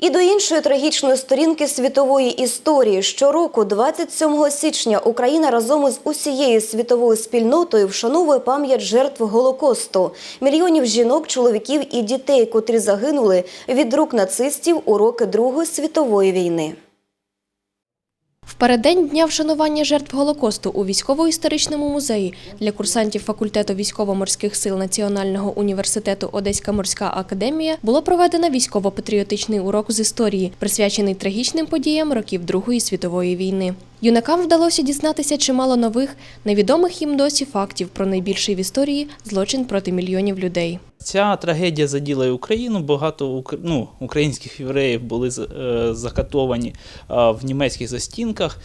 І до іншої трагічної сторінки світової історії щороку, 27 січня, Україна разом із усією світовою спільнотою вшановує пам'ять жертв Голокосту, мільйонів жінок, чоловіків і дітей, котрі загинули від рук нацистів у роки Другої світової війни. В дня вшанування жертв Голокосту у військово-історичному музеї для курсантів факультету військово-морських сил Національного університету Одеська морська академія було проведено військово-патріотичний урок з історії, присвячений трагічним подіям років Другої світової війни. Юнакам вдалося дізнатися чимало нових, невідомих їм досі фактів про найбільший в історії злочин проти мільйонів людей. Ця трагедія заділа і Україну. Багато ну, українських євреїв були е, закатовані е, в німецьких застінках.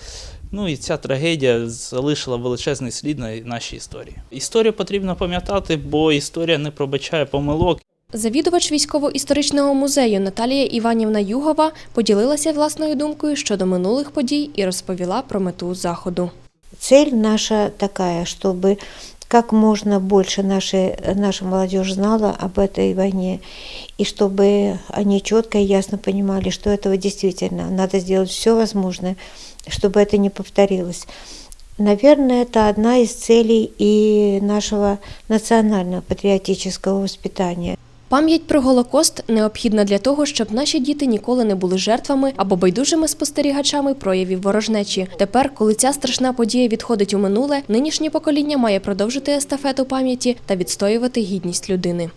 Ну і ця трагедія залишила величезний слід на нашій історії. Історію потрібно пам'ятати, бо історія не пробачає помилок. Завідувач військово-історичного музею Наталія Іванівна Югова поділилася власною думкою щодо минулих подій і розповіла про мету заходу. Цель наша такая, чтобы как можно больше нашей, наша молодежь знала об этой войне, и чтобы они четко и ясно понимали, что этого действительно надо сделать все возможное, чтобы это не повторилось. Наверное, это одна из целей и нашего национального патриотического воспитания. Пам'ять про Голокост необхідна для того, щоб наші діти ніколи не були жертвами або байдужими спостерігачами проявів ворожнечі. Тепер, коли ця страшна подія відходить у минуле, нинішнє покоління має продовжити естафету пам'яті та відстоювати гідність людини.